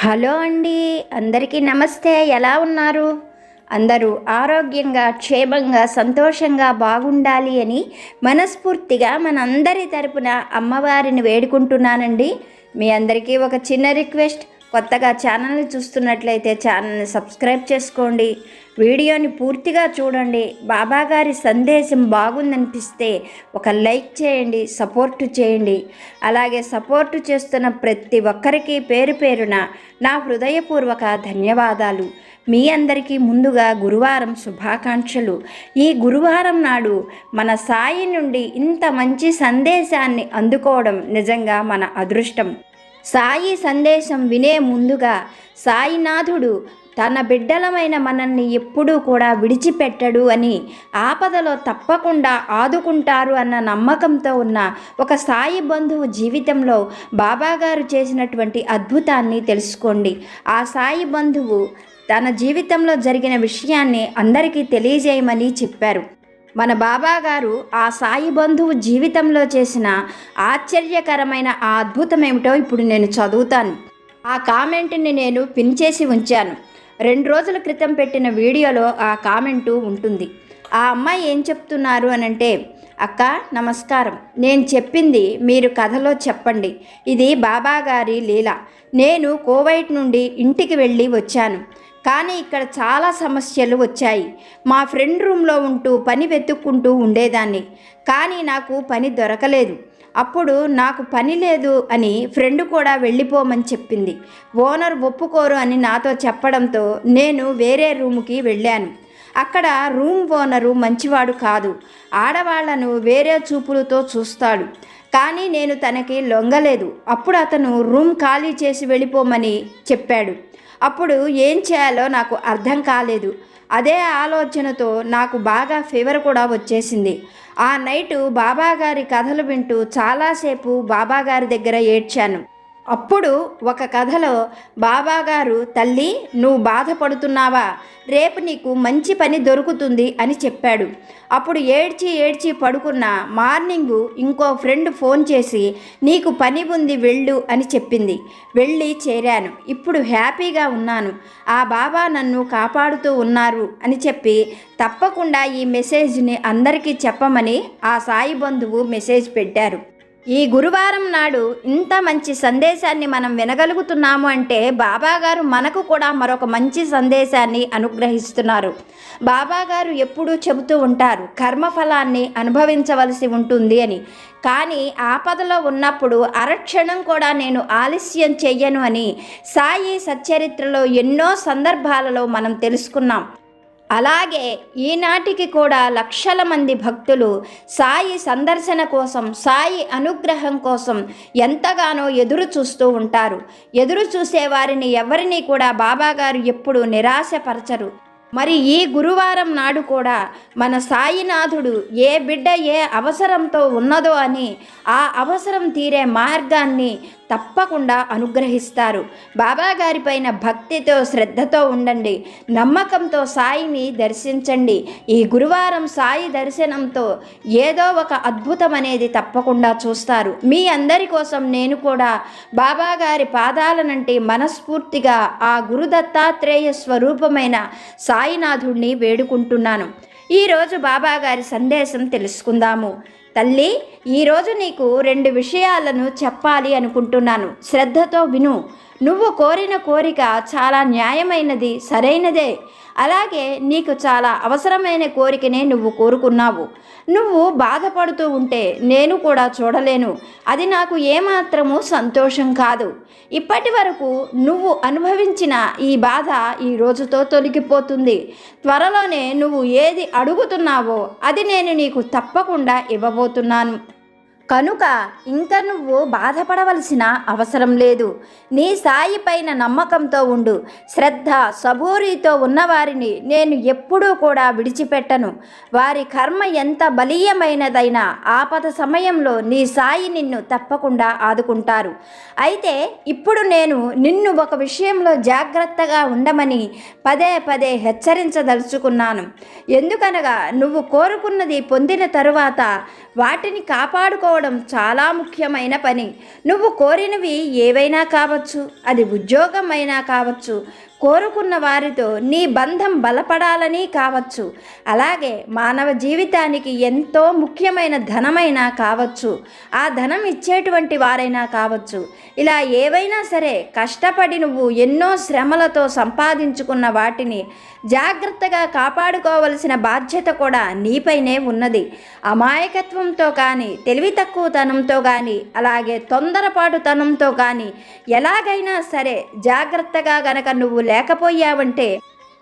Hello అండి అందరికీ నమస్తే. ఎలా ఉన్నారు? అందరూ ఆరోగ్యంగా క్షేమంగా సంతోషంగా బాగుండాలి అని మనస్ఫూర్తిగా మనందరి తరపున అమ్మవారిని వేడుకుంటున్నానండి. మీ అందరికీ ఒక చిన్న రిక్వెస్ట్. కొత్తగా ఛానల్ని చూస్తున్నట్లయితే ఛానల్ని సబ్స్క్రైబ్ చేసుకోండి. వీడియోని పూర్తిగా చూడండి. బాబా గారి సందేశం బాగుందనిపిస్తే ఒక లైక్ చేయండి సపోర్ట్ చేయండి. అలాగే సపోర్ట్ చేస్తున్న ప్రతి ఒక్కరికి పేరు పేరున నా హృదయపూర్వక ధన్యవాదాలు. మీ అందరికీ ముందుగా గురువారం శుభాకాంక్షలు. ఈ గురువారం నాడు మన సాయి నుండి ఇంత మంచి సందేశాన్ని అందుకోవడం నిజంగా మన అదృష్టం. సాయి సందేశం వినే ముందుగా సాయినాథుడు తన బిడ్డలమైన మనల్ని ఎప్పుడూ కూడా విడిచిపెట్టడు అని ఆపదలో తప్పకుండా ఆదుకుంటారు అన్న నమ్మకంతో ఉన్న ఒక సాయి బంధువు జీవితంలో బాబాగారు చేసినటువంటి అద్భుతాన్ని తెలుసుకోండి. ఆ సాయి బంధువు తన జీవితంలో జరిగిన విషయాన్ని అందరికీ తెలియజేయమని చెప్పారు. మన బాబాగారు ఆ సాయి బంధువు జీవితంలో చేసిన ఆశ్చర్యకరమైన ఆ అద్భుతం ఏమిటో ఇప్పుడు నేను చదువుతాను. ఆ కామెంట్ని నేను పిన్ చేసి ఉంచాను. రెండు రోజుల క్రితం పెట్టిన వీడియోలో ఆ కామెంటు ఉంటుంది. ఆ అమ్మాయి ఏం చెప్తున్నారు అని అంటే అక్క నమస్కారం. నేను చెప్పింది మీరు కథలో చెప్పండి. ఇది బాబా గారి లీల. నేను కోవైట్ నుండి ఇంటికి వెళ్ళి వచ్చాను. కానీ ఇక్కడ చాలా సమస్యలు వచ్చాయి. మా ఫ్రెండ్ రూమ్లో ఉంటూ పని వెతుక్కుంటూ ఉండేదాన్ని. కానీ నాకు పని దొరకలేదు. అప్పుడు నాకు పని లేదు అని ఫ్రెండ్ కూడా వెళ్ళిపోమని చెప్పింది. ఓనర్ ఒప్పుకోరు అని నాతో చెప్పడంతో నేను వేరే రూముకి వెళ్ళాను. అక్కడ రూమ్ ఓనరు మంచివాడు కాదు. ఆడవాళ్ళను వేరే చూపులతో చూస్తాడు. కానీ నేను తనకి లొంగలేదు. అప్పుడు అతను రూమ్ ఖాళీ చేసి వెళ్ళిపోమని చెప్పాడు. అప్పుడు ఏం చేయాలో నాకు అర్థం కాలేదు. అదే ఆలోచనతో నాకు బాగా ఫీవర్ కూడా వచ్చేసింది. ఆ నైటు బాబాగారి కథలు వింటూ చాలాసేపు బాబాగారి దగ్గర ఏడ్చాను. అప్పుడు ఒక కథలో బాబాగారు తల్లి నువ్వు బాధపడుతున్నావా? రేపు నీకు మంచి పని దొరుకుతుంది అని చెప్పాడు. అప్పుడు ఏడ్చి ఏడ్చి పడుకున్న మార్నింగు ఇంకో ఫ్రెండ్ ఫోన్ చేసి నీకు పని ఉంది వెళ్ళు అని చెప్పింది. వెళ్ళి చేరాను. ఇప్పుడు హ్యాపీగా ఉన్నాను. ఆ బాబా నన్ను కాపాడుతూ ఉన్నారు అని చెప్పి తప్పకుండా ఈ మెసేజ్ని అందరికీ చెప్పమని ఆ సాయి బంధువు మెసేజ్ పెట్టారు. ఈ గురువారం నాడు ఇంత మంచి సందేశాన్ని మనం వినగలుగుతున్నాము అంటే బాబాగారు మనకు కూడా మరొక మంచి సందేశాన్ని అనుగ్రహిస్తున్నారు. బాబాగారు ఎప్పుడూ చెబుతూ ఉంటారు కర్మఫలాన్ని అనుభవించవలసి ఉంటుంది అని. కానీ ఆపదలో ఉన్నప్పుడు అరక్షణం కూడా నేను ఆలస్యం చెయ్యను అని సాయి సచ్చరిత్రలో ఎన్నో సందర్భాలలో మనం తెలుసుకున్నాం. అలాగే ఈనాటికి కూడా లక్షల మంది భక్తులు సాయి సందర్శన కోసం సాయి అనుగ్రహం కోసం ఎంతగానో ఎదురు చూస్తూ ఉంటారు. ఎదురు చూసే వారిని ఎవరిని కూడా బాబాగారు ఎప్పుడు నిరాశపరచరు. మరి ఈ గురువారం నాడు కూడా మన సాయినాథుడు ఏ బిడ్డ ఏ అవసరంతో ఉన్నదో అని ఆ అవసరం తీరే మార్గాన్ని తప్పకుండా అనుగ్రహిస్తారు. బాబాగారి పైన భక్తితో శ్రద్ధతో ఉండండి. నమ్మకంతో సాయిని దర్శించండి. ఈ గురువారం సాయి దర్శనంతో ఏదో ఒక అద్భుతం అనేది తప్పకుండా చూస్తారు. మీ అందరి కోసం నేను కూడా బాబాగారి పాదాలనంటి పాదాలనంటే మనస్ఫూర్తిగా ఆ గురు దత్తాత్రేయ స్వరూపమైన సాయినాథుడిని వేడుకుంటున్నాను. ఈరోజు బాబాగారి సందేశం తెలుసుకుందాము. తల్లి ఈరోజు నీకు రెండు విషయాలను చెప్పాలి అనుకుంటున్నాను. శ్రద్ధతో విను. నువ్వు కోరిన కోరిక చాలా న్యాయమైనది సరైనదే. అలాగే నీకు చాలా అవసరమైన కోరికనే నువ్వు కోరుకున్నావు. నువ్వు బాధపడుతూ ఉంటే నేను కూడా చూడలేను. అది నాకు ఏమాత్రము సంతోషం కాదు. ఇప్పటి వరకు నువ్వు అనుభవించిన ఈ బాధ ఈ రోజుతో తొలగిపోతుంది. త్వరలోనే నువ్వు ఏది అడుగుతున్నావో అది నేను నీకు తప్పకుండా ఇవ్వబోతున్నాను కనుక ఇంక నువ్వు బాధపడవలసిన అవసరం లేదు. నీ సాయి పైన నమ్మకంతో ఉండు. శ్రద్ధ సబూరితో ఉన్నవారిని నేను ఎప్పుడూ కూడా విడిచిపెట్టను. వారి కర్మ ఎంత బలీయమైనదైనా ఆపద సమయంలో నీ సాయి నిన్ను తప్పకుండా ఆదుకుంటారు. అయితే ఇప్పుడు నేను నిన్ను ఒక విషయంలో జాగ్రత్తగా ఉండమని పదే పదే హెచ్చరించదలుచుకున్నాను. ఎందుకనగా నువ్వు కోరుకున్నది పొందిన తరువాత వాటిని కాపాడుకోవడం కోరుకోవడం చాలా ముఖ్యమైన పని. నువ్వు కోరినవి ఏవైనా కావచ్చు అది ఉద్యోగం అయినా కావచ్చు కోరుకున్న వారితో నీ బంధం బలపడాలని కావచ్చు. అలాగే మానవ జీవితానికి ఎంతో ముఖ్యమైన ధనమైనా కావచ్చు. ఆ ధనం ఇచ్చేటువంటి వారైనా కావచ్చు. ఇలా ఏవైనా సరే కష్టపడి నువ్వు ఎన్నో శ్రమలతో సంపాదించుకున్న వాటిని జాగ్రత్తగా కాపాడుకోవలసిన బాధ్యత కూడా నీపైనే ఉన్నది. అమాయకత్వంతో కానీ తెలివి తక్కువతనంతో కానీ అలాగే తొందరపాటుతనంతో కానీ ఎలాగైనా సరే జాగ్రత్తగా గనక నువ్వు లేకపోయావంటే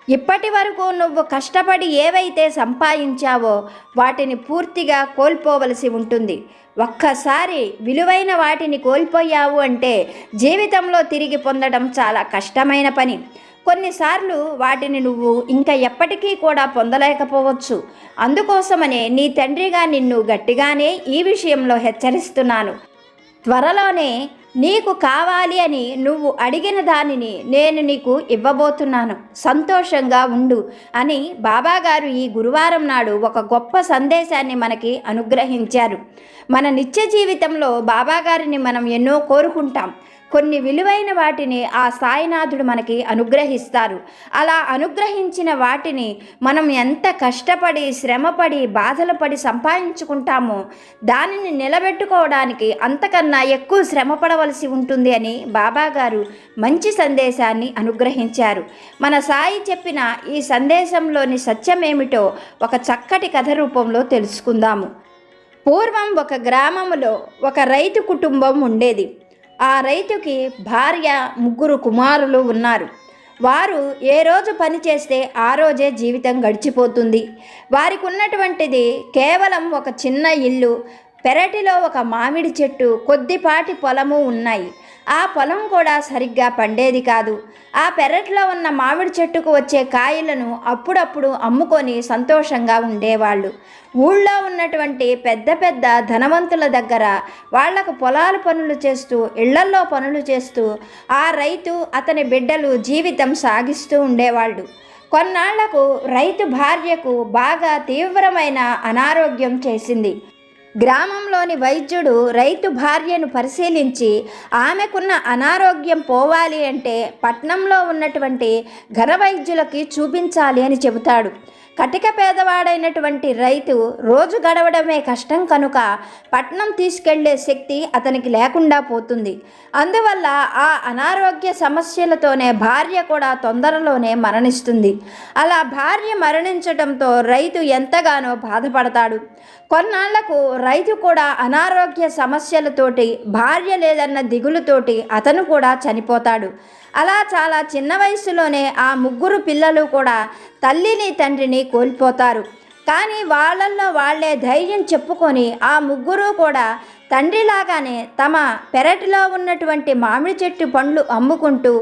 ఇప్పటి వరకు నువ్వు కష్టపడి ఏవైతే సంపాదించావో వాటిని పూర్తిగా కోల్పోవలసి ఉంటుంది. ఒక్కసారి విలువైన వాటిని కోల్పోయావు అంటే జీవితంలో తిరిగి పొందడం చాలా కష్టమైన పని. కొన్నిసార్లు వాటిని నువ్వు ఇంకా ఎప్పటికీ కూడా పొందలేకపోవచ్చు. అందుకోసమనే నీ తండ్రిగా నిన్ను గట్టిగానే ఈ విషయంలో హెచ్చరిస్తున్నాను. త్వరలోనే నీకు కావాలి అని నువ్వు అడిగిన దానిని నేను నీకు ఇవ్వబోతున్నాను. సంతోషంగా ఉండు అని బాబాగారు ఈ గురువారం నాడు ఒక గొప్ప సందేశాన్ని మనకి అనుగ్రహించారు. మన నిత్య జీవితంలో బాబాగారిని మనం ఎన్నో కోరుకుంటాం. కొన్ని విలువైన వాటిని ఆ సాయినాథుడు మనకి అనుగ్రహిస్తారు. అలా అనుగ్రహించిన వాటిని మనం ఎంత కష్టపడి శ్రమపడి బాధలు పడి సంపాదించుకుంటామో దానిని నిలబెట్టుకోవడానికి అంతకన్నా ఎక్కువ శ్రమ పడవలసి ఉంటుంది అని బాబాగారు మంచి సందేశాన్ని అనుగ్రహించారు. మన సాయి చెప్పిన ఈ సందేశంలోని సత్యమేమిటో ఒక చక్కటి కథ రూపంలో తెలుసుకుందాము. పూర్వం ఒక గ్రామంలో ఒక రైతు కుటుంబం ఉండేది. ఆ రైతుకి భార్య ముగ్గురు కుమారులు ఉన్నారు. వారు ఏ రోజు పని చేస్తే ఆ రోజే జీవితం గడిచిపోతుంది. వారికి ఉన్నటువంటిది కేవలం ఒక చిన్న ఇల్లు పెరటిలో ఒక మామిడి చెట్టు కొద్దిపాటి పొలము ఉన్నాయి. ఆ పొలం కూడా సరిగ్గా పండేది కాదు. ఆ పెరట్లో ఉన్న మామిడి చెట్టుకు వచ్చే కాయలను అప్పుడప్పుడు అమ్ముకొని సంతోషంగా ఉండేవాళ్ళు. ఊళ్ళో ఉన్నటువంటి పెద్ద పెద్ద ధనవంతుల దగ్గర వాళ్ళకు పొలాల పనులు చేస్తూ ఇళ్ళల్లో పనులు చేస్తూ ఆ రైతు అతని బిడ్డలు జీవితం సాగిస్తూ ఉండేవాళ్ళు. కొన్నాళ్ళకు రైతు భార్యకు బాగా తీవ్రమైన అనారోగ్యం చేసింది. గ్రామంలోని వైద్యుడు రైతు భార్యను పరిశీలించి ఆమెకున్న అనారోగ్యం పోవాలి అంటే పట్నంలో ఉన్నటువంటి ఘన వైద్యులకి చూపించాలి అని చెబుతాడు. కటిక పేదవాడైనటువంటి రైతు రోజు గడవడమే కష్టం కనుక పట్నం తీసుకెళ్ళే శక్తి అతనికి లేకుండా పోతుంది. అందువల్ల ఆ అనారోగ్య సమస్యలతోనే భార్య కూడా తొందరలోనే మరణిస్తుంది. అలా భార్య మరణించడంతో రైతు ఎంతగానో బాధపడతాడు. కొన్నాళ్ళకు రైతు కూడా అనారోగ్య సమస్యలతోటి భార్య లేదన్న దిగులుతోటి అతను కూడా చనిపోతాడు. అలా చాలా చిన్న వయసులోనే ఆ ముగ్గురు పిల్లలు కూడా తల్లిని తండ్రిని కోల్పోతారు. కానీ వాళ్ళల్లో వాళ్ళే ధైర్యం చెప్పుకొని ఆ ముగ్గురు కూడా తండ్రిలాగానే తమ పెరటిలో ఉన్నటువంటి మామిడి చెట్టు పండ్లు అమ్ముకుంటూ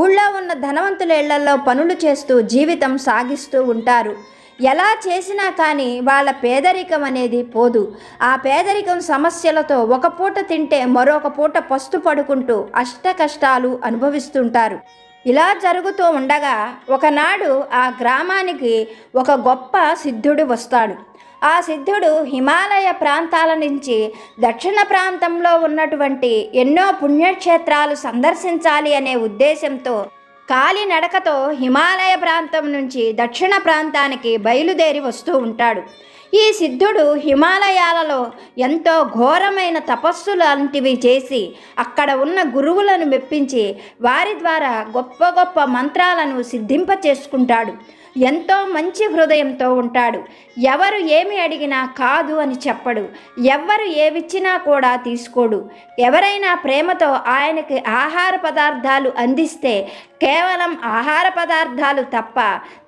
ఊళ్ళో ఉన్న ధనవంతుల ఇళ్ళలో పనులు చేస్తూ జీవితం సాగిస్తూ ఉంటారు. ఎలా చేసినా కానీ వాళ్ళ పేదరికం అనేది పోదు. ఆ పేదరికం సమస్యలతో ఒక పూట తింటే మరొక పూట పస్తు పడుకుంటూ అష్ట కష్టాలు అనుభవిస్తుంటారు. ఇలా జరుగుతూ ఉండగా ఒకనాడు ఆ గ్రామానికి ఒక గొప్ప సిద్ధుడు వస్తాడు. ఆ సిద్ధుడు హిమాలయ ప్రాంతాల నుంచి దక్షిణ ప్రాంతంలో ఉన్నటువంటి ఎన్నో పుణ్యక్షేత్రాలు సందర్శించాలి అనే ఉద్దేశంతో కాలినడకతో హిమాలయ ప్రాంతం నుంచి దక్షిణ ప్రాంతానికి బయలుదేరి వస్తూ ఉంటాడు. ఈ సిద్ధుడు హిమాలయాలలో ఎంతో ఘోరమైన తపస్సు లాంటివి చేసి అక్కడ ఉన్న గురువులను మెప్పించి వారి ద్వారా గొప్ప గొప్ప మంత్రాలను సిద్ధింప చేసుకుంటాడు ఎంతో మంచి హృదయంతో ఉంటాడు. ఎవరు ఏమి అడిగినా కాదు అని చెప్పడు. ఎవ్వరు ఏవిచ్చినా కూడా తీసుకోడు. ఎవరైనా ప్రేమతో ఆయనకి ఆహార పదార్థాలు అందిస్తే కేవలం ఆహార పదార్థాలు తప్ప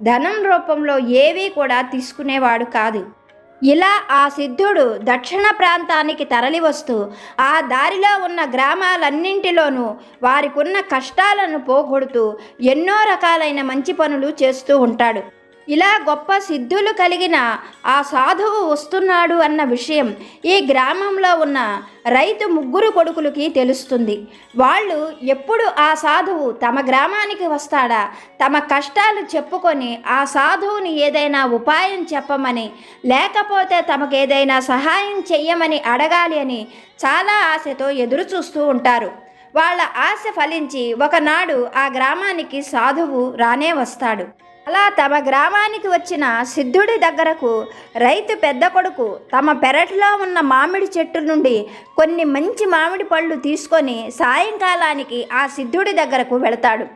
ధనం రూపంలో ఏవీ కూడా తీసుకునేవాడు కాదు. ఇలా ఆ సిద్ధుడు దక్షిణ ప్రాంతానికి తరలివస్తూ ఆ దారిలో ఉన్న గ్రామాలన్నింటిలోనూ వారికున్న కష్టాలను పోగొడుతూ ఎన్నో రకాలైన మంచి పనులు చేస్తూ ఉంటాడు. ఇలా గొప్ప సిద్ధులు కలిగిన ఆ సాధువు వస్తున్నాడు అన్న విషయం ఈ గ్రామంలో ఉన్న రైతు ముగ్గురు కొడుకులకి తెలుస్తుంది. వాళ్ళు ఎప్పుడు ఆ సాధువు తమ గ్రామానికి వస్తాడా తమ కష్టాలు చెప్పుకొని ఆ సాధువుని ఏదైనా ఉపాయం చెప్పమని లేకపోతే తమకు ఏదైనా సహాయం చెయ్యమని అడగాలి అని చాలా ఆశతో ఎదురు చూస్తూ ఉంటారు. వాళ్ళ ఆశ ఫలించి ఒకనాడు ఆ గ్రామానికి సాధువు రానే వస్తాడు. అలా తమ గ్రామానికి వచ్చిన సిద్ధుడి దగ్గరకు రైతు పెద్ద కొడుకు తమ పెరట్లో ఉన్న మామిడి చెట్టు నుండి కొన్ని మంచి మామిడి పళ్ళు తీసుకొని సాయంకాలానికి ఆ సిద్ధుడి దగ్గరకు వెళతాడు.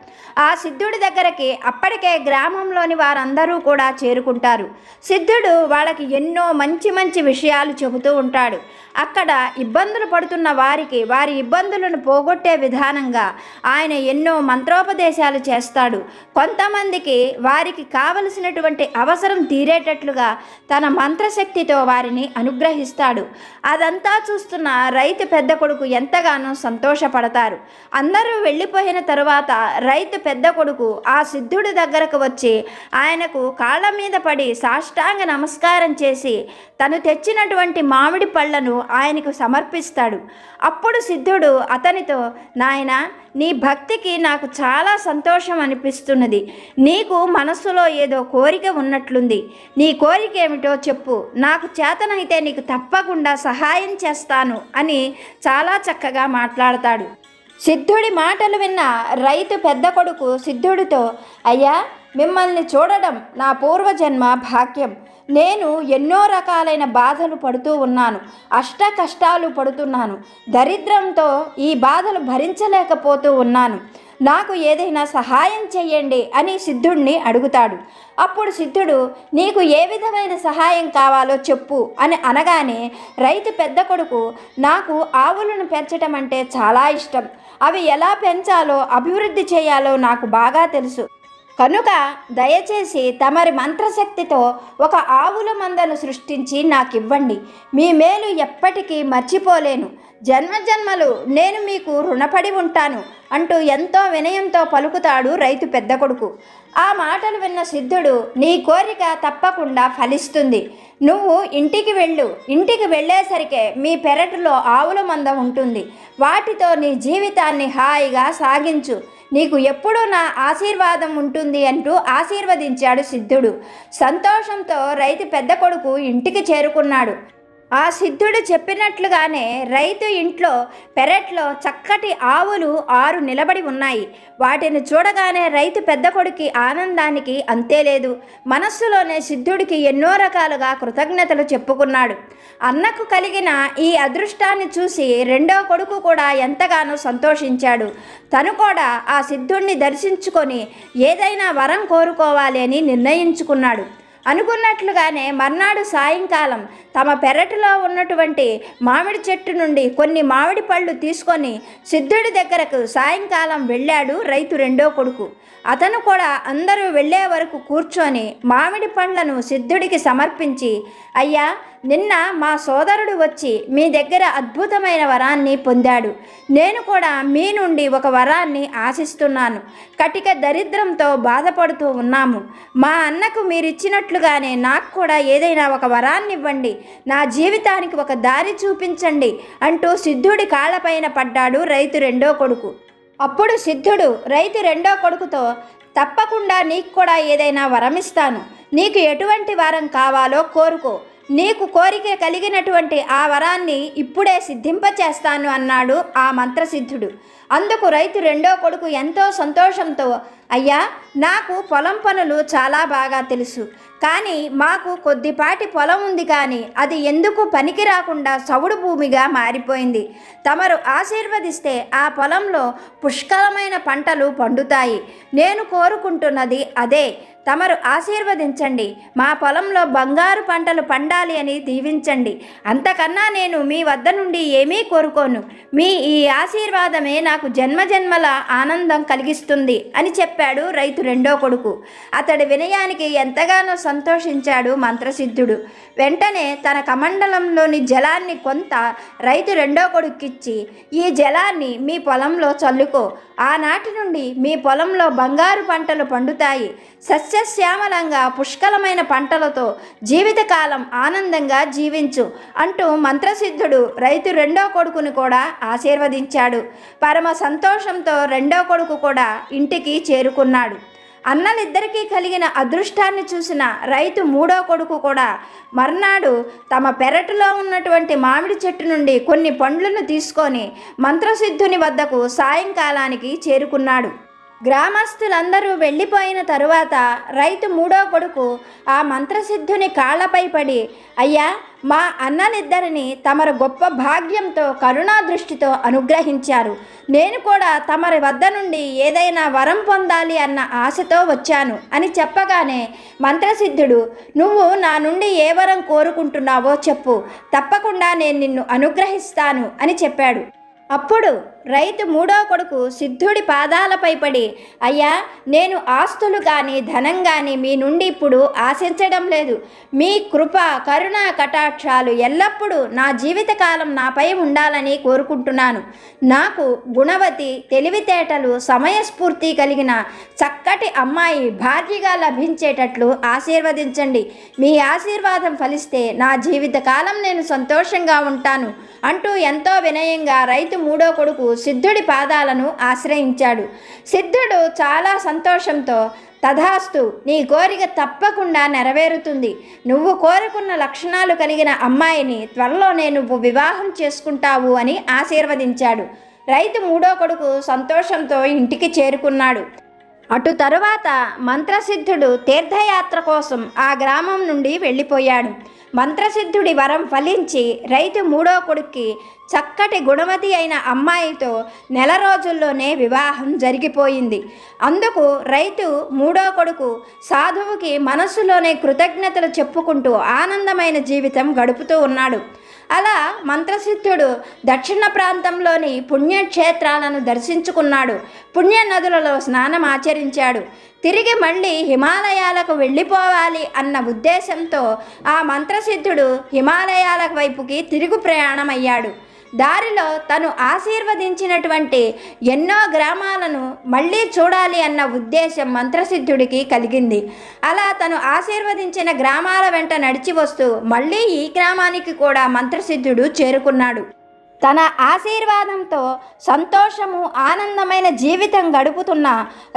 ఆ సిద్ధుడి దగ్గరికి అప్పటికే గ్రామంలోని వారందరూ కూడా చేరుకుంటారు. సిద్ధుడు వాళ్ళకి ఎన్నో మంచి మంచి విషయాలు చెబుతూ ఉంటాడు. అక్కడ ఇబ్బందులు పడుతున్న వారికి వారి ఇబ్బందులను పోగొట్టే విధానంగా ఆయన ఎన్నో మంత్రోపదేశాలు చేస్తాడు. కొంతమందికి వారి వారికి కావలసినటువంటి అవసరం తీరేటట్లుగా తన మంత్రశక్తితో వారిని అనుగ్రహిస్తాడు. అదంతా చూస్తున్న రైతు పెద్ద కొడుకు ఎంతగానో సంతోషపడతారు. అందరూ వెళ్ళిపోయిన తరువాత రైతు పెద్ద కొడుకు ఆ సిద్ధుడి దగ్గరకు వచ్చి ఆయనకు కాళ్ళ మీద పడి సాష్టాంగ నమస్కారం చేసి తను తెచ్చినటువంటి మామిడి పళ్ళను ఆయనకు సమర్పిస్తాడు. అప్పుడు సిద్ధుడు అతనితో నాయన నీ భక్తికి నాకు చాలా సంతోషం అనిపిస్తున్నది. నీకు మనస్సులో ఏదో కోరిక ఉన్నట్లుంది. నీ కోరిక ఏమిటో చెప్పు. నాకు చేతనైతే నీకు తప్పకుండా సహాయం చేస్తాను అని చాలా చక్కగా మాట్లాడతాడు. సిద్ధుడి మాటలు విన్న రైతు పెద్ద కొడుకు సిద్ధుడితో అయ్యా మిమ్మల్ని చూడడం నా పూర్వజన్మ భాగ్యం. నేను ఎన్నో రకాలైన బాధలు పడుతూ ఉన్నాను. అష్ట కష్టాలు పడుతున్నాను. దరిద్రంతో ఈ బాధలు భరించలేకపోతూ ఉన్నాను. నాకు ఏదైనా సహాయం చెయ్యండి అని సిద్ధుడిని అడుగుతాడు. అప్పుడు సిద్ధుడు నీకు ఏ విధమైన సహాయం కావాలో చెప్పు అని అనగానే రైతు పెద్ద కొడుకు నాకు ఆవులను పెంచటం అంటే చాలా ఇష్టం. అవి ఎలా పెంచాలో అభివృద్ధి చేయాలో నాకు బాగా తెలుసు. కనుక దయచేసి తమరి మంత్రశక్తితో ఒక ఆవుల మందను సృష్టించి నాకు ఇవ్వండి మీ మేలు ఎప్పటికీ మర్చిపోలేను. జన్మజన్మలు నేను మీకు రుణపడి ఉంటాను అంటూ ఎంతో వినయంతో పలుకుతాడు రైతు పెద్ద కొడుకు. ఆ మాటలు విన్న సిద్ధుడు నీ కోరిక తప్పకుండా ఫలిస్తుంది. నువ్వు ఇంటికి వెళ్ళు. ఇంటికి వెళ్ళేసరికే మీ పెరటిలో ఆవుల మంద ఉంటుంది. వాటితో నీ జీవితాన్ని హాయిగా సాగించు. నీకు ఎప్పుడూ నా ఆశీర్వాదం ఉంటుంది అంటూ ఆశీర్వదించాడు సిద్ధుడు. సంతోషంతో రైతు పెద్ద కొడుకు ఇంటికి చేరుకున్నాడు. ఆ సిద్ధుడు చెప్పినట్లుగానే రైతు ఇంట్లో పెరట్లో చక్కటి ఆవులు ఆరు నిలబడి ఉన్నాయి. వాటిని చూడగానే రైతు పెద్ద కొడుకి ఆనందానికి అంతే లేదు. మనస్సులోనే సిద్ధుడికి ఎన్నో రకాలుగా కృతజ్ఞతలు చెప్పుకున్నాడు. అన్నకు కలిగిన ఈ అదృష్టాన్ని చూసి రెండో కొడుకు కూడా ఎంతగానో సంతోషించాడు. తను కూడా ఆ సిద్ధుడిని దర్శించుకొని ఏదైనా వరం కోరుకోవాలి అని నిర్ణయించుకున్నాడు. అనుకున్నట్లుగానే మర్నాడు సాయంకాలం తమ పెరటిలో ఉన్నటువంటి మామిడి చెట్టు నుండి కొన్ని మామిడి పళ్ళు తీసుకొని సిద్ధుడి దగ్గరకు సాయంకాలం వెళ్ళాడు రైతు రెండో కొడుకు. అతను కూడా అందరూ వెళ్ళే వరకు కూర్చొని మామిడి పండ్లను సిద్ధుడికి సమర్పించి అయ్యా నిన్న మా సోదరుడు వచ్చి మీ దగ్గర అద్భుతమైన వరాన్ని పొందాడు. నేను కూడా మీ నుండి ఒక వరాన్ని ఆశిస్తున్నాను. కటిక దరిద్రంతో బాధపడుతూ ఉన్నాము. మా అన్నకు మీరిచ్చినట్లుగానే నాకు కూడా ఏదైనా ఒక వరాన్ని ఇవ్వండి నా జీవితానికి ఒక దారి చూపించండి అంటూ సిద్ధుడి కాళ్ళపైన పడ్డాడు రైతు రెండో కొడుకు. అప్పుడు సిద్ధుడు రైతు రెండో కొడుకుతో తప్పకుండా నీకు కూడా ఏదైనా వరం ఇస్తాను నీకు ఎటువంటి వరం కావాలో కోరుకో. నీకు కోరిక కలిగినటువంటి ఆ వరాన్ని ఇప్పుడే సిద్ధింపచేస్తాను అన్నాడు ఆ మంత్రసిద్ధుడు. అందుకు రైతు రెండో కొడుకు ఎంతో సంతోషంతో అయ్యా నాకు పొలం పనులు చాలా బాగా తెలుసు. కానీ మాకు కొద్దిపాటి పొలం ఉంది కానీ అది ఎందుకు పనికి రాకుండా చవుడు భూమిగా మారిపోయింది. తమరు ఆశీర్వదిస్తే ఆ పొలంలో పుష్కలమైన పంటలు పండుతాయి. నేను కోరుకుంటున్నది అదే. తమరు ఆశీర్వదించండి. మా పొలంలో బంగారు పంటలు పండాలి అని దీవించండి. అంతకన్నా నేను మీ వద్ద నుండి ఏమీ కోరుకోను. మీ ఈ ఆశీర్వాదమే నాకు జన్మజన్మల ఆనందం కలిగిస్తుంది అని చెప్పాడు రైతు రెండో కొడుకు. అతడి వినయానికి ఎంతగానో సంతోషించాడు మంత్రసిద్ధుడు. వెంటనే తన కమండలంలోని జలాన్ని కొంత రైతు రెండో కొడుక్కిచ్చి ఈ జలాన్ని మీ పొలంలో చల్లుకో. ఆనాటి నుండి మీ పొలంలో బంగారు పంటలు పండుతాయి. సస్యశ్యామలంగా పుష్కలమైన పంటలతో జీవితకాలం ఆనందంగా జీవించు అంటూ మంత్రసిద్ధుడు రైతు రెండో కొడుకుని కూడా ఆశీర్వదించాడు. పరమ సంతోషంతో రెండో కొడుకు కూడా ఇంటికి చేరుకున్నాడు. అన్నలిద్దరికీ కలిగిన అదృష్టాన్ని చూసిన రైతు మూడో కొడుకు కూడా మర్నాడు తమ పెరటిలో ఉన్నటువంటి మామిడి చెట్టు నుండి కొన్ని పండ్లను తీసుకొని మంత్రసిద్ధుని వద్దకు సాయంకాలానికి చేరుకున్నాడు. గ్రామస్తులందరూ వెళ్ళిపోయిన తరువాత రైతు మూడో కొడుకు ఆ మంత్రసిద్ధుని కాళ్ళపై పడి అయ్యా మా అన్ననిద్దరిని తమరు గొప్ప భాగ్యంతో కరుణా దృష్టితో అనుగ్రహించారు. నేను కూడా తమరి వద్ద నుండి ఏదైనా వరం పొందాలి అన్న ఆశతో వచ్చాను అని చెప్పగానే మంత్రసిద్ధుడు నువ్వు నా నుండి ఏ వరం కోరుకుంటున్నావో చెప్పు. తప్పకుండా నేను నిన్ను అనుగ్రహిస్తాను అని చెప్పాడు. అప్పుడు రైతు మూడో కొడుకు సిద్ధుడి పాదాలపై పడి అయ్యా నేను ఆస్తులు కానీ ధనం కానీ మీ నుండి ఇప్పుడు ఆశించడం లేదు. మీ కృప కరుణ కటాక్షాలు ఎల్లప్పుడూ నా జీవితకాలం నాపై ఉండాలని కోరుకుంటున్నాను. నాకు గుణవతి తెలివితేటలు సమయస్ఫూర్తి కలిగిన చక్కటి అమ్మాయి భార్యగా లభించేటట్లు ఆశీర్వదించండి. మీ ఆశీర్వాదం ఫలిస్తే నా జీవితకాలం నేను సంతోషంగా ఉంటాను అంటూ ఎంతో వినయంగా రైతు మూడో కొడుకు సిద్ధుడి పాదాలను ఆశ్రయించాడు. సిద్ధుడు చాలా సంతోషంతో తథాస్తు నీ కోరిక తప్పకుండా నెరవేరుతుంది. నువ్వు కోరుకున్న లక్షణాలు కలిగిన అమ్మాయిని త్వరలోనే నువ్వు వివాహం చేసుకుంటావు అని ఆశీర్వదించాడు. రైతు మూడో కొడుకు సంతోషంతో ఇంటికి చేరుకున్నాడు. అటు తరువాత మంత్రసిద్ధుడు తీర్థయాత్ర కోసం ఆ గ్రామం నుండి వెళ్ళిపోయాడు. మంత్రసిద్ధుడి వరం ఫలించి రైతు మూడో కొడుక్కి చక్కటి గుణవతి అయిన అమ్మాయితో నెల రోజుల్లోనే వివాహం జరిగిపోయింది. అందుకు రైతు మూడో కొడుకు సాధువుకి మనస్సులోనే కృతజ్ఞతలు చెప్పుకుంటూ ఆనందమైన జీవితం గడుపుతూ ఉన్నాడు. అలా మంత్రసిద్ధుడు దక్షిణ ప్రాంతంలోని పుణ్యక్షేత్రాలను దర్శించుకున్నాడు. పుణ్య నదులలో స్నానం ఆచరించాడు తిరిగి మళ్ళీ హిమాలయాలకు వెళ్ళిపోవాలి అన్న ఉద్దేశంతో ఆ మంత్రసిద్ధుడు హిమాలయాల వైపుకి తిరుగు ప్రయాణమయ్యాడు. దారిలో తను ఆశీర్వదించినటువంటి ఎన్నో గ్రామాలను మళ్ళీ చూడాలి అన్న ఉద్దేశం మంత్రసిద్ధుడికి కలిగింది. అలా తను ఆశీర్వదించిన గ్రామాల వెంట నడిచి వస్తూ మళ్ళీ ఈ గ్రామానికి కూడా మంత్రసిద్ధుడు చేరుకున్నాడు. తన ఆశీర్వాదంతో సంతోషము ఆనందమైన జీవితం గడుపుతున్న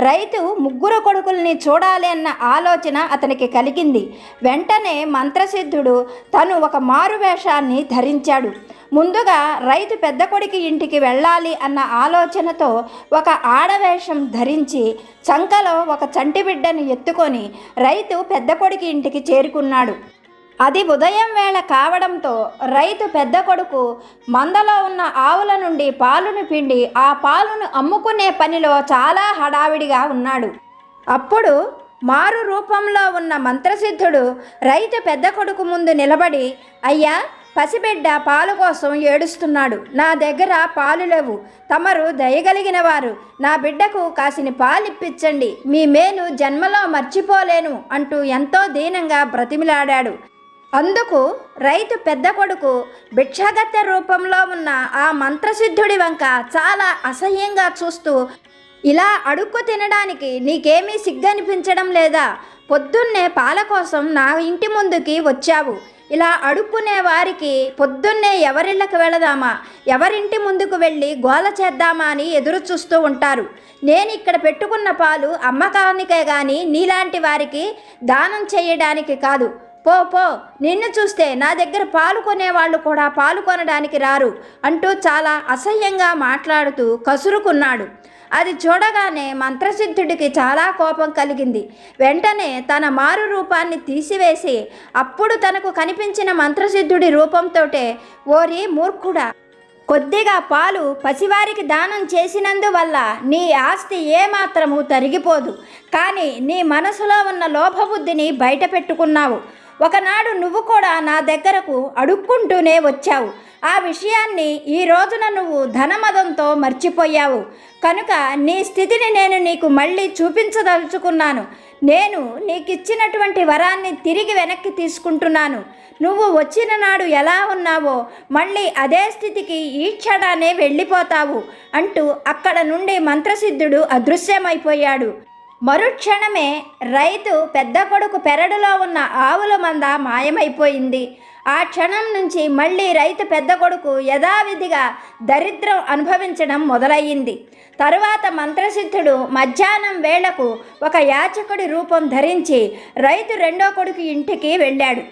రైతు ముగ్గురు కొడుకుల్ని చూడాలి అన్న ఆలోచన అతనికి కలిగింది. వెంటనే మంత్రసిద్ధుడు తను ఒక మారు వేషాన్ని ధరించాడు. ముందుగా రైతు పెద్ద కొడుకు ఇంటికి వెళ్ళాలి అన్న ఆలోచనతో ఒక ఆడవేషం ధరించి చంకలో ఒక చంటిబిడ్డని ఎత్తుకొని రైతు పెద్ద కొడుకు ఇంటికి చేరుకున్నాడు. అది ఉదయం వేళ కావడంతో రైతు పెద్ద కొడుకు మందలో ఉన్న ఆవుల నుండి పాలును పిండి ఆ పాలును అమ్ముకునే పనిలో చాలా హడావిడిగా ఉన్నాడు. అప్పుడు మారు రూపంలో ఉన్న మంత్రసిద్ధుడు రైతు పెద్ద కొడుకు ముందు నిలబడి అయ్యా పసిబిడ్డ పాలు కోసం ఏడుస్తున్నాడు. నా దగ్గర పాలు లేవు. తమరు దయగలిగిన వారు నా బిడ్డకు కాసిని పాలిప్పించండి. మీ మేలు జన్మలో మర్చిపోలేను అంటూ ఎంతో దీనంగా బ్రతిమిలాడాడు. అందుకు రైతు పెద్ద కొడుకు భిక్షాగత్య రూపంలో ఉన్న ఆ మంత్రసిద్ధుడి వంక చాలా అసహ్యంగా చూస్తూ ఇలా అడుక్కు తినడానికి నీకేమీ సిగ్గనిపించడం లేదా? పొద్దున్నే పాల కోసం నా ఇంటి ముందుకి వచ్చావు. ఇలా అడుక్కునే వారికి పొద్దున్నే ఎవరిళ్ళకి వెళదామా? ఎవరింటి ముందుకు వెళ్ళి గోల చేద్దామా? అని ఎదురు చూస్తూ ఉంటారు. నేను ఇక్కడ పెట్టుకున్న పాలు అమ్మకానికే కానీ నీలాంటి వారికి దానం చేయడానికి కాదు. పో పో నిన్ను చూస్తే నా దగ్గర పాలు కొనేవాళ్ళు కూడా పాలు కొనడానికి రారు అంటూ చాలా అసహ్యంగా మాట్లాడుతూ కసురుకున్నాడు. అది చూడగానే మంత్రసిద్ధుడికి చాలా కోపం కలిగింది. వెంటనే తన మారు రూపాన్ని తీసివేసి అప్పుడు తనకు కనిపించిన మంత్రసిద్ధుడి రూపంతోటే ఓరి మూర్ఖుడా కొద్దిగా పాలు పసివారికి దానం చేసినందువల్ల నీ ఆస్తి ఏమాత్రము తరిగిపోదు. కానీ నీ మనసులో ఉన్న లోభబుద్ధిని బయట పెట్టుకున్నావు ఒకనాడు నువ్వు కూడా నా దగ్గరకు అడుక్కుంటూనే వచ్చావు. ఆ విషయాన్ని ఈ రోజున నువ్వు ధనమదంతో మర్చిపోయావు. కనుక నీ స్థితిని నేను నీకు మళ్ళీ చూపించదలుచుకున్నాను. నేను నీకు ఇచ్చినటువంటి వరాన్ని తిరిగి వెనక్కి తీసుకుంటున్నాను. నువ్వు వచ్చిన నాడు ఎలా ఉన్నావో మళ్ళీ అదే స్థితికి ఈ క్షణానే వెళ్ళిపోతావు అంటూ అక్కడ నుండి మంత్రసిద్ధుడు అదృశ్యమైపోయాడు. మరుక్షణమే రైతు పెద్ద కొడుకు పెరడులో ఉన్న ఆవుల మంద మాయమైపోయింది. ఆ క్షణం నుంచి మళ్ళీ రైతు పెద్ద కొడుకు యథావిధిగా దరిద్రం అనుభవించడం మొదలయ్యింది. తరువాత మంత్రసిద్ధుడు మధ్యాహ్నం వేళకు ఒక యాచకుడి రూపం ధరించి రైతు రెండో కొడుకు ఇంటికి వెళ్ళాడు.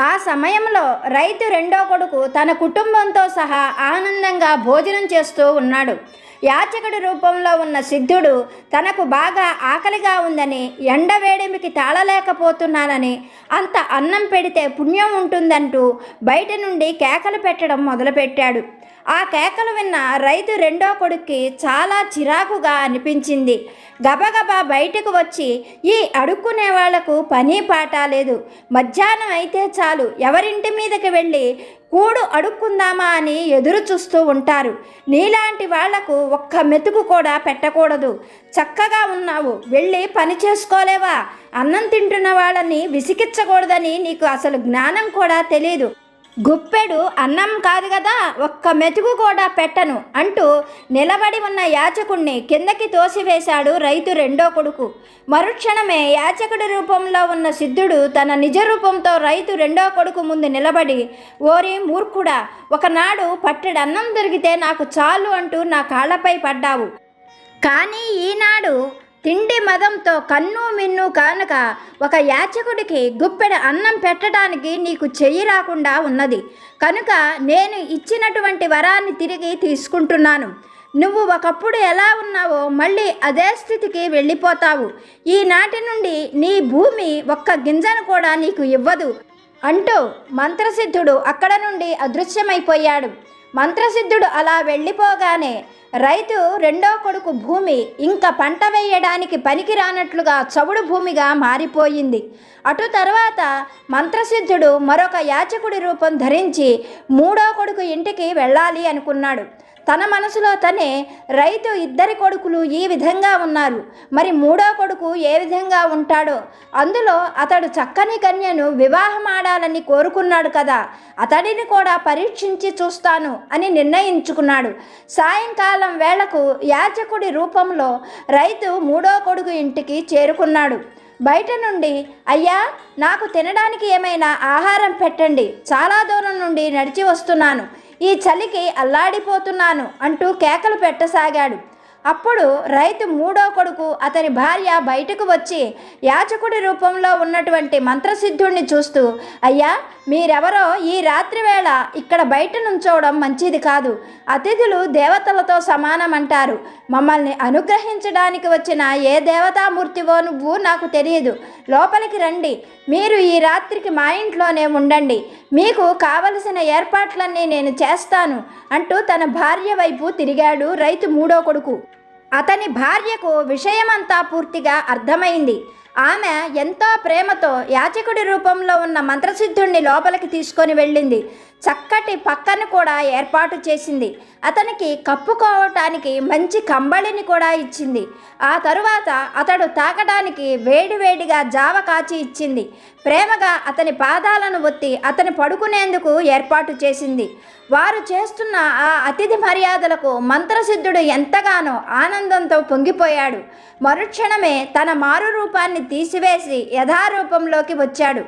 ఆ సమయంలో రైతు రెండో కొడుకు తన కుటుంబంతో సహా ఆనందంగా భోజనం చేస్తూ ఉన్నాడు. యాచకుడి రూపంలో ఉన్న సిద్ధుడు తనకు బాగా ఆకలిగా ఉందని ఎండవేడిమికి తాళలేకపోతున్నానని అంత అన్నం పెడితే పుణ్యం ఉంటుందంటూ బయట నుండి కేకలు పెట్టడం మొదలుపెట్టాడు. ఆ కేకలు విన్న రైతు రెండో కొడుక్కి చాలా చిరాకుగా అనిపించింది. గబగబా బయటకు వచ్చి ఈ అడుక్కునే వాళ్ళకు పని పాట లేదు. మధ్యాహ్నం అయితే చాలు. ఎవరింటి మీదకి వెళ్ళి కూడు అడుక్కుందామా అని ఎదురు చూస్తూ ఉంటారు. నీలాంటి వాళ్ళకు ఒక్క మెతుకు కూడా పెట్టకూడదు. చక్కగా ఉన్నావు. వెళ్ళి పని చేసుకోలేవా? అన్నం తింటున్న వాళ్ళని విసిగించకూడదని నీకు అసలు జ్ఞానం కూడా తెలియదు గుప్పెడు అన్నం కాదు కదా ఒక్క మెతుకు కూడా పెట్టను అంటూ నిలబడి ఉన్న యాచకుణ్ణి కిందకి తోసివేశాడు రైతు రెండో కొడుకు. మరుక్షణమే యాచకుడి రూపంలో ఉన్న సిద్ధుడు తన నిజ రూపంతో రైతు రెండో కొడుకు ముందు నిలబడి ఓరి మూర్ఖుడా ఒకనాడు పట్టెడు అన్నం దొరికితే నాకు చాలు అంటూ నా కాళ్ళపై పడ్డావు. కానీ ఈనాడు తిండి మదంతో కన్ను మిన్ను కానుక ఒక యాచకుడికి గుప్పెడ అన్నం పెట్టడానికి నీకు చెయ్యి రాకుండా ఉన్నది. కనుక నేను ఇచ్చినటువంటి వరాన్ని తిరిగి తీసుకుంటున్నాను. నువ్వు ఒకప్పుడు ఎలా ఉన్నావో మళ్ళీ అదే స్థితికి వెళ్ళిపోతావు. ఈనాటి నుండి నీ భూమి ఒక్క గింజను కూడా నీకు ఇవ్వదు. అంటూ మంత్రసిద్ధుడు అక్కడ నుండి అదృశ్యమైపోయాడు. మంత్రసిద్ధుడు అలా వెళ్ళిపోగానే రైతు రెండో కొడుకు భూమి ఇంకా పంట వేయడానికి పనికి రానట్లుగా చవుడు భూమిగా మారిపోయింది. అటు తర్వాత మంత్రసిద్ధుడు మరొక యాచకుడి రూపం ధరించి మూడో కొడుకు ఇంటికి వెళ్ళాలి అనుకున్నాడు. తన మనసులో తనే రైతు ఇద్దరి కొడుకులు ఈ విధంగా ఉన్నారు. మరి మూడో కొడుకు ఏ విధంగా ఉంటాడో? అందులో అతడు చక్కని కన్యను వివాహం ఆడాలని కోరుకున్నాడు కదా. అతడిని కూడా పరీక్షించి చూస్తాను అని నిర్ణయించుకున్నాడు. సాయంకాలం వేళకు యాచకుడి రూపంలో రైతు మూడో కొడుకు ఇంటికి చేరుకున్నాడు. బయట నుండి అయ్యా నాకు తినడానికి ఏమైనా ఆహారం పెట్టండి. చాలా దూరం నుండి నడిచి వస్తున్నాను. ఈ చలికి అల్లాడిపోతున్నాను అంటూ కేకలు పెట్టసాగాడు. అప్పుడు రైతు మూడో కొడుకు అతని భార్య బయటకు వచ్చి యాచకుడి రూపంలో ఉన్నటువంటి మంత్రసిద్ధుణ్ణి చూస్తూ అయ్యా మీరెవరో ఈ రాత్రి వేళ ఇక్కడ బయట నుంచోవడం మంచిది కాదు. అతిథులు దేవతలతో సమానమంటారు. మమ్మల్ని అనుగ్రహించడానికి వచ్చిన ఏ దేవతామూర్తివో నువ్వు నాకు తెలియదు. లోపలికి రండి. మీరు ఈ రాత్రికి మా ఇంట్లోనే ఉండండి. మీకు కావలసిన ఏర్పాట్లన్నీ నేను చేస్తాను అంటూ తన భార్య వైపు తిరిగాడు రైతు మూడో కొడుకు. అతని భార్యకు విషయమంతా పూర్తిగా అర్థమైంది. ఆమె ఎంతో ప్రేమతో యాచకుడి రూపంలో ఉన్న మంత్రసిద్ధుణ్ణి లోపలికి తీసుకొని వెళ్ళింది. చక్కటి పక్కను కూడా ఏర్పాటు చేసింది. అతనికి కప్పుకోవటానికి మంచి కంబళిని కూడా ఇచ్చింది. ఆ తరువాత అతడు తాకడానికి వేడివేడిగా జావ కాచి ఇచ్చింది. ప్రేమగా అతని పాదాలను ఒత్తి అతని పడుకునేందుకు ఏర్పాటు చేసింది. వారు చేస్తున్న ఆ అతిథి మర్యాదలకు మంత్రసిద్ధుడు ఎంతగానో ఆనందంతో పొంగిపోయాడు. మరుక్షణమే తన మారు రూపాన్ని తీసివేసి యథారూపంలోకి వచ్చాడు.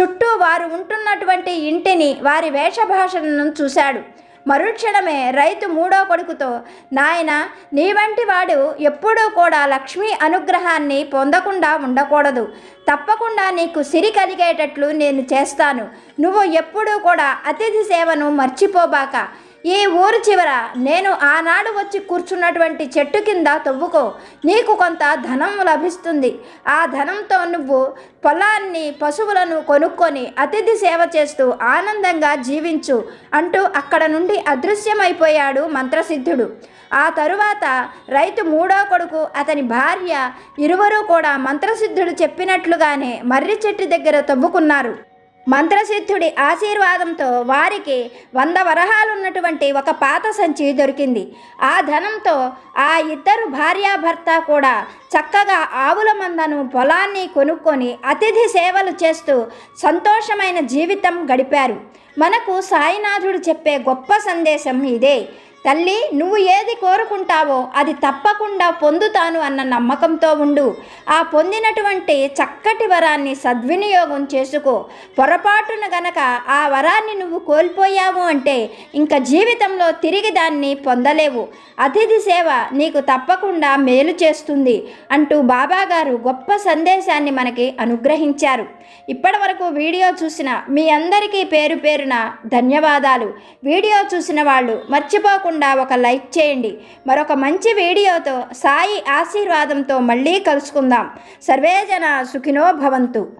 చుట్టూ వారు ఉంటున్నటువంటి ఇంటిని వారి వేష వేషభాషలను చూశాడు. మరుక్షణమే రైతు మూడో కొడుకుతో నాయన నీ వంటి వాడు ఎప్పుడూ కూడా లక్ష్మీ అనుగ్రహాన్ని పొందకుండా ఉండకూడదు. తప్పకుండా నీకు సిరి కలిగేటట్లు నేను చేస్తాను. నువ్వు ఎప్పుడూ కూడా అతిథి సేవను మర్చిపోబాక ఈ ఊరు చివర? నేను ఆనాడు వచ్చి కూర్చున్నటువంటి చెట్టు కింద తవ్వుకో. నీకు కొంత ధనం లభిస్తుంది. ఆ ధనంతో నువ్వు పొలాన్ని పశువులను కొనుక్కొని అతిథి సేవ చేస్తూ ఆనందంగా జీవించు అంటూ అక్కడ నుండి అదృశ్యమైపోయాడు మంత్రసిద్ధుడు. ఆ తరువాత రైతు మూడో కొడుకు అతని భార్య ఇరువరూ కూడా మంత్రసిద్ధుడు చెప్పినట్లుగానే మర్రి చెట్టు దగ్గర తవ్వుకున్నారు. మంత్రసిద్ధుడి ఆశీర్వాదంతో వారికి వంద వరహాలు ఉన్నటువంటి ఒక పాత సంచి దొరికింది. ఆ ధనంతో ఆ ఇద్దరు భార్యాభర్త కూడా చక్కగా ఆవుల మందను పొలాన్ని కొనుక్కొని అతిథి సేవలు చేస్తూ సంతోషమైన జీవితం గడిపారు. మనకు సాయినాథుడు చెప్పే గొప్ప సందేశం ఇదే. తల్లి నువ్వు ఏది కోరుకుంటావో అది తప్పకుండా పొందుతాను అన్న నమ్మకంతో ఉండు. ఆ పొందినటువంటి చక్కటి వరాన్ని సద్వినియోగం చేసుకో. పొరపాటున గనక ఆ వరాన్ని నువ్వు కోల్పోయావు అంటే ఇంకా జీవితంలో తిరిగి దాన్ని పొందలేవు. అతిథి సేవ నీకు తప్పకుండా మేలు చేస్తుంది అంటూ బాబాగారు గొప్ప సందేశాన్ని మనకి అనుగ్రహించారు. ఇప్పటి వరకు వీడియో చూసిన మీ అందరికీ పేరు పేరున ధన్యవాదాలు. వీడియో చూసిన వాళ్ళు మర్చిపోకుండా ఒక లైక్ చేయండి. మరొక మంచి వీడియోతో సాయి ఆశీర్వాదంతో మళ్ళీ కలుసుకుందాం. సర్వేజన సుఖినో భవంతు.